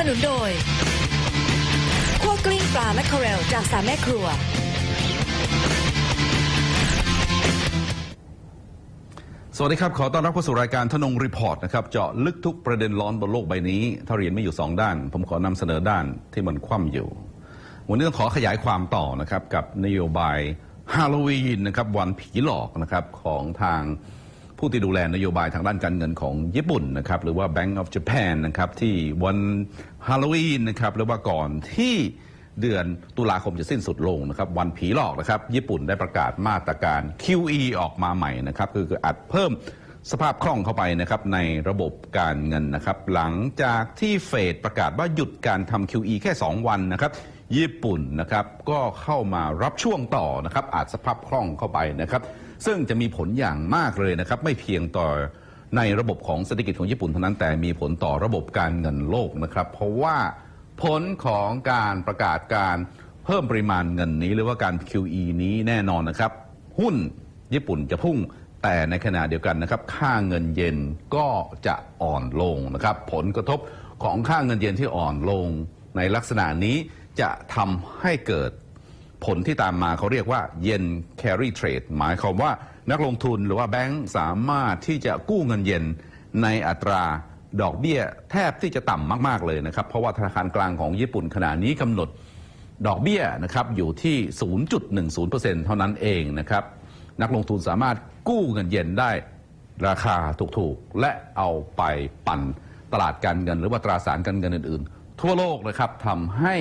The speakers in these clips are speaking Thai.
สนุนโดยคั่วกลิ้งปลาแมคเคอเรลจากสามแม่ครัว สวัสดีครับ ขอต้อนรับเข้าสู่รายการทนงรีพอร์ตนะครับ เจาะลึกทุกประเด็นร้อนบนโลกใบนี้ ถ้าเรียนไม่อยู่ 2 ด้าน ผมขอนำเสนอด้านที่มันคว่ำอยู่ วันนี้ต้องขอขยายความต่อนะครับ กับนโยบายฮาโลวีนนะครับวันผีหลอกนะครับของทาง ผู้ที่ดูแลนโยบายทางด้านการเงินของญี่ปุ่นนะครับหรือว่า Bank of Japan นะครับที่วันฮาโลวีนนะครับหรือว่าก่อนที่เดือนตุลาคมจะสิ้นสุดลงนะครับวันผีหลอกนะครับญี่ปุ่นได้ประกาศมาตรการ QE ออกมาใหม่นะครับคือออัดเพิ่มสภาพคล่องเข้าไปนะครับในระบบการเงินนะครับหลังจากที่เฟดประกาศว่าหยุดการทำ QE แค่ 2 วันนะครับญี่ปุ่นนะครับก็เข้ามารับช่วงต่อนะครับอาจสภาพคล่องเข้าไปนะครับ ซึ่งจะมีผลอย่างมากเลยนะครับ ไม่เพียงต่อในระบบของเศรษฐกิจของญี่ปุ่นเท่านั้นแต่มีผลต่อระบบการเงินโลกนะครับ เพราะว่าผลของการประกาศการเพิ่มปริมาณเงินนี้หรือว่าการ QE นี้แน่นอนนะครับ หุ้นญี่ปุ่นจะพุ่งแต่ในขณะเดียวกันนะครับ ค่าเงินเยนก็จะอ่อนลงนะครับ ผลกระทบของค่าเงินเยนที่อ่อนลงในลักษณะนี้จะทำให้เกิด ผลที่ตามมาเขาเรียกว่าเยน carry trade หมายความว่านักลงทุนหรือว่าแบงก์สามารถที่จะกู้เงินเยนในอัตราดอกเบี้ยแทบที่จะต่ำมาก ๆ เลยนะครับ เพราะว่าธนาคารกลางของญี่ปุ่นขณะนี้กำหนดดอกเบี้ยนะครับอยู่ที่ 0.10%เท่านั้นเองนะครับ นักลงทุนสามารถกู้เงินเยนได้ราคาถูกๆ และเอาไปปั่นตลาดการเงิน หรือว่าตราสารการเงินอื่น ๆ ทั่วโลกนะครับทำให้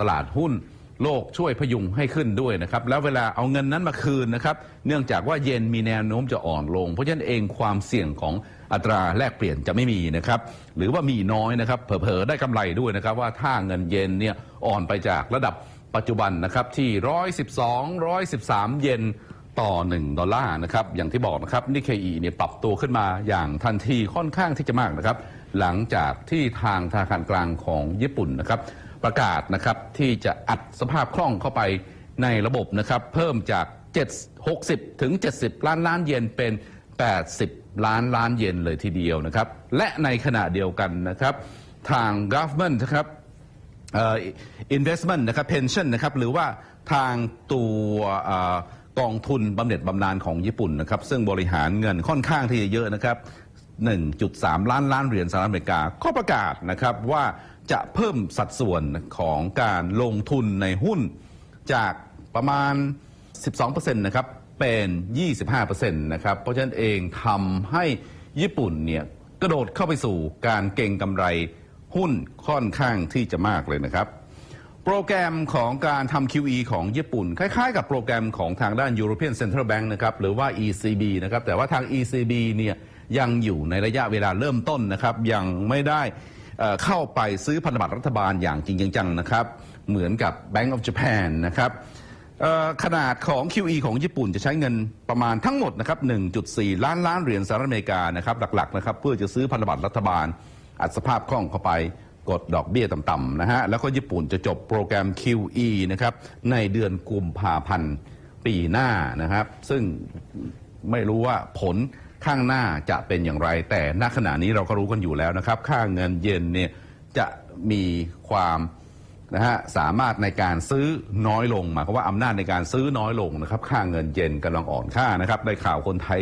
ตลาดหุ้น โลกช่วยพยุงให้ขึ้นด้วยนะครับ แล้วเวลาเอาเงินนั้นมาคืนนะครับ เนื่องจากว่าเยนมีแนวโน้มจะอ่อนลง เพราะฉะนั้นเองความเสี่ยงของอัตราแลกเปลี่ยนจะไม่มีนะครับ หรือว่ามีน้อยนะครับ เผลอๆได้กำไรด้วยนะครับ ว่าถ้าเงินเยนเนี่ยอ่อนไปจากระดับปัจจุบันนะครับที่ 112 113 เยนต่อ 1 ดอลลาร์นะครับ อย่างที่บอกนะครับนิเคอีเนี่ยปรับตัวขึ้นมาอย่างทันทีค่อนข้างที่จะมากนะครับ หลังจากที่ทางธนาคารกลางของญี่ปุ่นนะครับ ประกาศนะครับที่จะอัดสภาพคล่องเข้าไปในระบบนะครับเพิ่มจาก 7 60 ถึง 70 ล้านล้านเยนเป็น 80 ล้านล้านเยนเลยทีเดียวนะครับ และในขณะเดียวกันนะครับ ทาง government นะครับอ่อ investment นะครับ pension นะครับ หรือว่าทางตัวอกองทุนบำเหน็จบำนาญของญี่ปุ่นนะครับ ซึ่งบริหารเงินค่อนข้างที่จะเยอะนะครับ 1.3 ล้านล้านเหรียญสหรัฐอเมริกา ก็ประกาศนะครับว่า จะเพิ่มสัดส่วนของการลงทุนในหุ้นจากประมาณ 12%นะครับ เป็น 25%นะครับ เพราะฉะนั้นเองทำให้ญี่ปุ่นเนี่ยกระโดดเข้าไปสู่การเก่งกำไรหุ้นค่อนข้างที่จะมากเลยนะครับ โปรแกรมของการทำ QE ของญี่ปุ่น คล้ายๆ กับโปรแกรมของทางด้าน European Central Bank นะครับ หรือว่า ECB นะครับ แต่ว่าทาง ECB เนี่ยยังอยู่ในระยะเวลาเริ่มต้นนะครับ ยังไม่ได้ เข้าไปซื้อพันธบัตรรัฐบาลอย่างจริงจังนะครับ เหมือนกับ Bank of Japan นะครับขนาดของ QE ของญี่ปุ่นจะใช้เงินประมาณทั้งหมดนะครับ 1.4 ล้านล้านเหรียญสหรัฐอเมริกานะครับหลักๆนะครับเพื่อจะซื้อพันธบัตรรัฐบาล อัดสภาพคล่องเข้าไปกดดอกเบี้ยต่ำๆนะฮะแล้วก็ญี่ปุ่นจะจบโปรแกรม QE นะครับในเดือนกุมภาพันธ์ปีหน้านะครับ ซึ่งไม่รู้ว่าผล ข้างหน้าจะเป็นอย่างไร แต่ณขณะนี้เราก็รู้กันอยู่แล้วนะครับ ค่าเงินเยนเนี่ยจะมีความนะฮะสามารถในการซื้อน้อยลงหมายความว่าอำนาจในการซื้อน้อยลงนะครับค่าเงินเยนกำลังอ่อนค่านะครับได้ข่าวคนไทย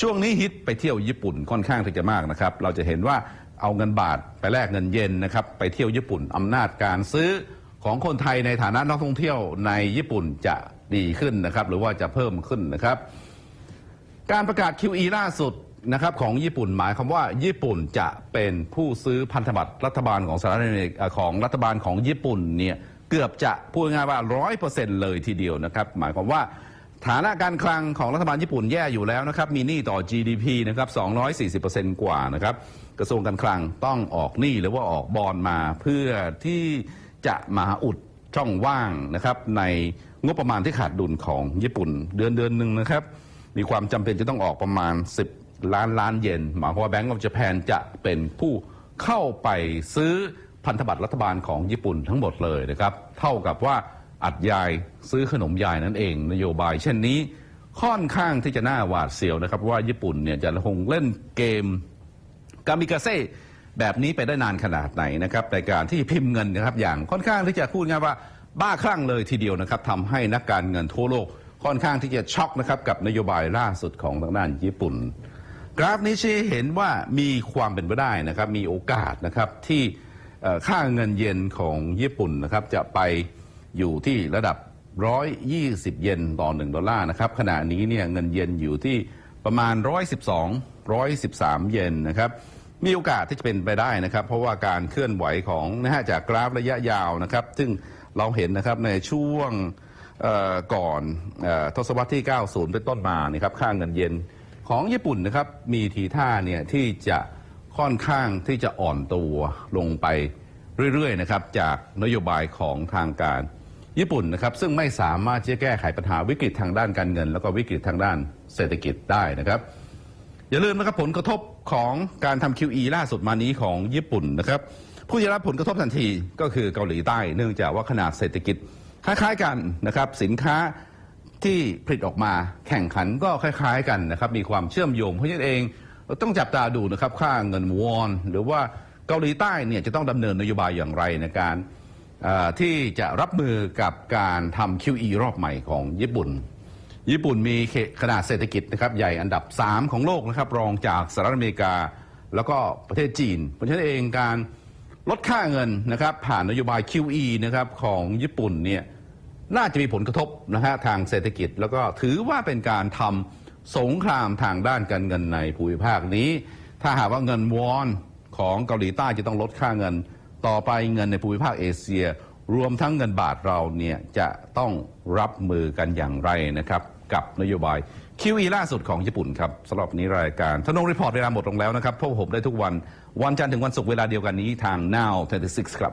ช่วงนี้ฮิตไปเที่ยวญี่ปุ่นค่อนข้างที่จะมากนะครับ เราจะเห็นว่าเอาเงินบาทไปแลกเงินเยนนะครับไปเที่ยวญี่ปุ่นอำนาจการซื้อของคนไทยในฐานะนักท่องเที่ยวในญี่ปุ่นจะดีขึ้นนะครับ หรือว่าจะเพิ่มขึ้นนะครับ การประกาศ QE ล่าสุดนะครับของญี่ปุ่นหมายความว่าญี่ปุ่นจะเป็นผู้ซื้อพันธบัตรรัฐบาลของสหรัฐอเมริกาของรัฐบาลของญี่ปุ่นเนี่ยเกือบจะพูดง่ายๆว่าร้อยเปอร์เซ็นต์เลยทีเดียวนะครับ หมายความว่าฐานะการคลังของรัฐบาลญี่ปุ่นแย่อยู่แล้วนะครับ มีหนี้ต่อ GDP นะครับ240%กว่านะครับ กระทรวงการคลังต้องออกหนี้หรือว่าออกบอลมาเพื่อที่จะมาอุดช่องว่างนะครับในงบประมาณที่ขาดดุลของญี่ปุ่นเดือนเดือนหนึ่งนะครับ มีความจำเป็นจะต้องออกประมาณ 10 ล้านล้านเยนหมายความว่า Bank of Japan จะเป็นผู้เข้าไปซื้อพันธบัตรรัฐบาลของญี่ปุ่นทั้งหมดเลยนะครับ เท่ากับว่าอัดยายซื้อขนมยายนั่นเอง นโยบาย เช่นนี้ค่อนข้างที่จะน่าหวาดเสียวนะครับ ว่าญี่ปุ่นเนี่ยจะคงเล่นเกมกามิกาเซ่แบบนี้ไปได้นานขนาดไหนนะครับในการที่พิมพ์เงินนะครับอย่างค่อนข้างที่จะพูดง่ายว่าบ้าคลั่งเลยทีเดียวนะครับทำให้นักการเงินทั่วโลก ค่อนข้างที่จะช็อกนะครับกับนโยบายล่าสุดของทางด้านญี่ปุ่น กราฟนี้ชี้เห็นว่ามีความเป็นไปได้นะครับมีโอกาสนะครับที่ค่าเงินเยนของญี่ปุ่นนะครับจะไปอยู่ที่ระดับ 120 เยนต่อ 1 ดอลลาร์นะครับขณะนี้เนี่ยเงินเยนอยู่ที่ประมาณ 112 113 เยนนะครับมีโอกาสที่จะเป็นไปได้นะครับ เพราะว่าการเคลื่อนไหวของนะฮะจากกราฟระยะยาวนะครับ ซึ่งเราเห็นนะครับในช่วง ก่อนออทศวรรษที่ 90 เป็นต้นมานะครับค่าเงินเยนของญี่ปุ่นนะครับมีทีท่าเนี่ยที่จะค่อนข้างที่จะอ่อนตัวลงไปเรื่อยๆนะครับจากนโยบายของทางการญี่ปุ่นนะครับซึ่งไม่สามารถที่จะแก้ไขปัญหาวิกฤตทางด้านการเงิน แล้วก็วิกฤตทางด้านเศรษฐกิจได้นะครับอย่าลืมนะครับผลกระทบของการทำ QE ล่าสุดมานี้ของญี่ปุ่นนะครับผู้จะรับผลกระทบทันทีก็คือเกาหลีใต้ เนื่องจากว่าขนาดเศรษฐกิจ คล้ายๆกันนะครับสินค้าที่ผลิตออกมาแข่งขันก็คล้าย ๆ กันนะครับมีความเชื่อมโยงเพราะฉะนั้นเองเต้องจับตาดูนะครับค่าเงินวอน หรือว่าเกาหลีใต้เนี่ยจะต้องดำเนินนโยบายอย่างไรในการที่จะรับมือกับการทำ QE รอบใหม่ของญี่ปุ่น ญี่ปุ่นมีขนาดเศรษฐกิจนะครับใหญ่อันดับ 3 ของโลกนะครับรองจากสหรัฐอเมริกา แล้วก็ประเทศจีน เพราะฉะนั้นเองการลดค่าเงินนะครับผ่านนโยบาย QE นะครับของญี่ปุ่นเนี่ย น่าจะมีผลกระทบนะฮะทางเศรษฐกิจ แล้วก็ถือว่าเป็นการทำสงครามทางด้านการเงินในภูมิภาคนี้ ถ้าหากว่าเงินวอนของเกาหลีใต้จะต้องลดค่าเงิน ต่อไปเงินในภูมิภาคเอเชีย รวมทั้งเงินบาทเราเนี่ยจะต้องรับมือกันอย่างไรนะครับ กับนโยบาย QE ล่าสุดของญี่ปุ่นครับสำหรับนนี้รายการทนงรีพอร์ตเวลาหมดลงแล้วนะครับพบผมได้ทุกวันวันจันทร์ถึงวันศุกร์เวลาเดียวกันนี้ทาง Now 36ครับ